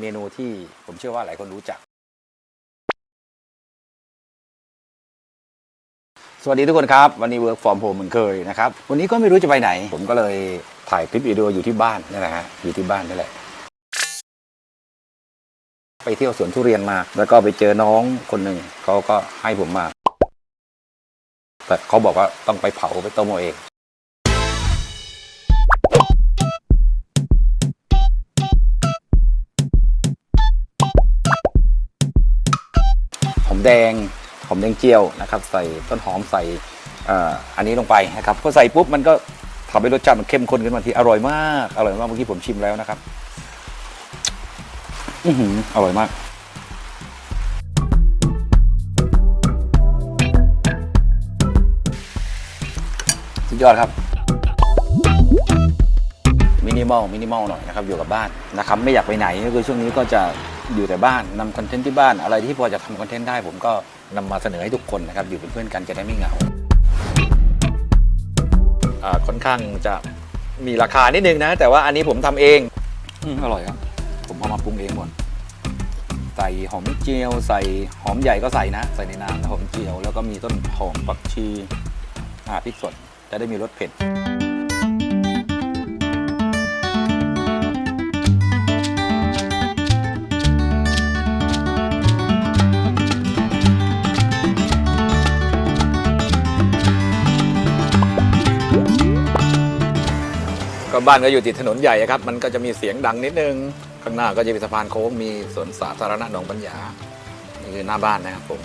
เมนูที่ผมเชื่อว่าหลายคนรู้จัก สวัสดีทุกคนครับ วันนี้ work from home เหมือนเคยนะครับ วันนี้ก็ไม่รู้จะไปไหน ผมก็เลยถ่ายคลิปวิดีโออยู่ที่บ้านนี่แหละฮะอยู่ที่บ้านนี่แหละไปเที่ยวสวนทุเรียนมา แล้วก็ไปเจอน้องคนหนึ่งเขาก็ให้ผมมา แต่เขาบอกว่าต้องไปเผาไปต้มเอาเอง มแดงหอมแดงเจียวนะครับ ใส่ต้นหอมใส่อันนี้ลงไปนะครับพอใส่ปุ๊บมันก็ทำให้รสชาติมันเข้มข้นขึ้นมาทีอร่อยมากอร่อยมากเมื่อกี้ผมชิมแล้วนะครับอือหืออร่อยมากสุดยอดครับมินิมอลมินิมอลหน่อยนะครับอยู่กับบ้านนะครับ ไม่อยากไปไหนก็คือช่วงนี้ก็จะ อยู่แต่บ้านนำคอนเทนต์ที่บ้านอะไรที่พอจะทำคอนเทนต์ได้ ผมก็นำมาเสนอให้ทุกคนนะครับอยู่เป็นเพื่อนกันจะได้ไม่เหงาอ่าค่อนข้างจะมีราคานิดนึงนะ แต่ว่าอันนี้ผมทำเองอืมอร่อยครับ ผมเอามาปรุงเองหมดใส่หอมเจียวใส่หอมใหญ่ก็ใส่นะ ใส่ในน้ำหอมเจียว แล้วก็มีต้นหอมผักชีอ่าพริกสดจะได้มีรสเผ็ด ก็บ้านก็อยู่ติดถนนใหญ่ครับ มันก็จะมีเสียงดังนิดนึง ข้างหน้าก็จะมีสะพานโค้ง มีสวนสาธารณะหนองปัญญา นี่คือหน้าบ้านนะครับผม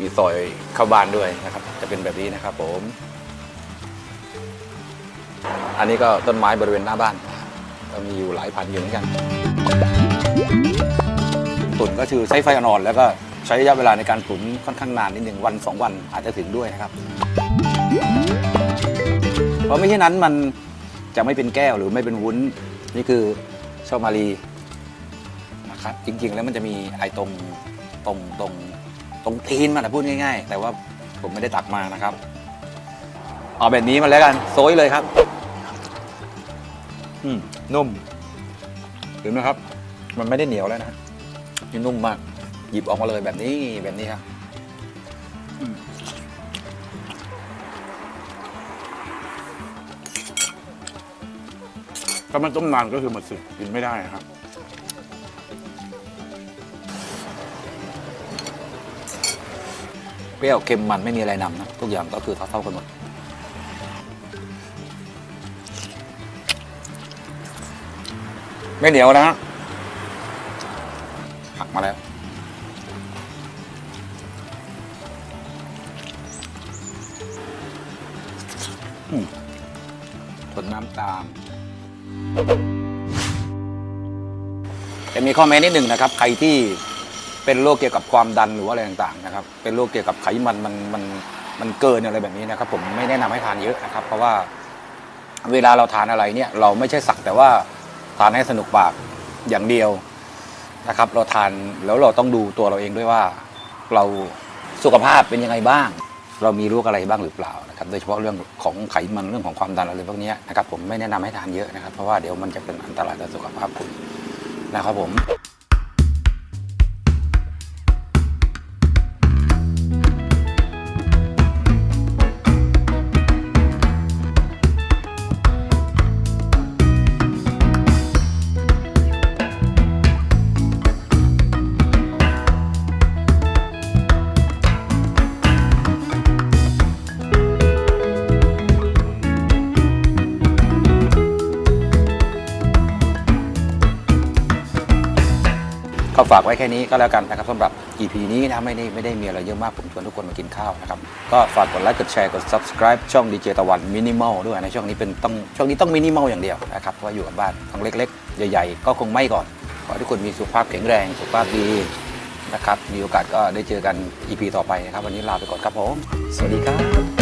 มีซอยเข้าบ้านด้วยนะครับ จะเป็นแบบนี้นะครับผม อันนี้ก็ต้นไม้บริเวณหน้าบ้าน ก็มีอยู่หลายพันอยู่เหมือนกัน ตุ๋นก็คือใช้ไฟอ่อนๆแล้วก็ใช้ระยะเวลาในการตุ๋นค่อนข้างนานนิดหนึ่งวันสองวันอาจจะถึงด้วยนะครับ เพราะไม่เช่นนั้นมัน จะไม่เป็นแก้วหรือไม่เป็นวุ้น นี่คือชอบมารีนะครับจริง ๆ แล้วมันจะมีไอ้ตรงตรงตรงตรงตีนมันนะพูดง่าย ๆ แต่ว่าผมไม่ได้ตักมานะครับเอาแบบนี้มาแล้วกันโซยเลยครับ อืมนุ่มเห็นไหมครับ มันไม่ได้เหนียวแล้วนะนี่นุ่มมาก หยิบออกมาเลยแบบนี้แบบนี้ครับ ถ้ามันต้มนานก็คือหมดสิทธิ์กินไม่ได้ครับเปรี้ยวเค็มมันไม่มีอะไรนำนะทุกอย่างก็คือเท่าๆกันหมดไม่เหนียวนะฮะหักมาแล้วอืมทนน้ำตาม จะมีข้อแม้นิดหนึ่งนะครับ ใครที่เป็นโรคเกี่ยวกับความดันหรือว่าอะไรต่างๆนะครับ เป็นโรคเกี่ยวกับไขมันมันมันมันเกินอะไรแบบนี้นะครับ ผมไม่แนะนำให้ทานเยอะนะครับ เพราะว่าเวลาเราทานอะไรเนี่ย เราไม่ใช่สักแต่ว่าทานให้สนุกปากอย่างเดียวนะครับ เราทานแล้วเราต้องดูตัวเราเองด้วยว่า เราสุขภาพเป็นยังไงบ้าง เรามีโรคอะไรบ้างหรือเปล่านะครับโดยเฉพาะเรื่องของไขมันเรื่องของความดันอะไรพวกนี้นะครับผมไม่แนะนำให้ทานเยอะนะครับเพราะว่าเดี๋ยวมันจะเป็นอันตรายต่อสุขภาพคุณนะครับผม ก็ฝากไว้แค่นี้ก็แล้วกันนะครับสำหรับ EP นี้นะไม่ได้ไม่ได้มีอะไรเยอะมากผมชวนทุกคนมากินข้าวนะครับก็ฝากกดไลค์กดแชร์กด subscribe ช่องดีเจตะวันมินิมอลด้วยนะช่วงนี้เป็นต้องช่วงนี้ต้องมินิมอลอย่างเดียวนะครับเพราะอยู่กับบ้านทั้งเล็ก ๆ ใหญ่ ๆ ก็คงไม่ก่อนขอให้ทุกคนมีสุขภาพแข็งแรงสุขภาพดีนะครับมีโอกาสก็ได้เจอกัน EP ต่อไปนะครับ วันนี้ลาไปก่อนครับผม สวัสดีครับ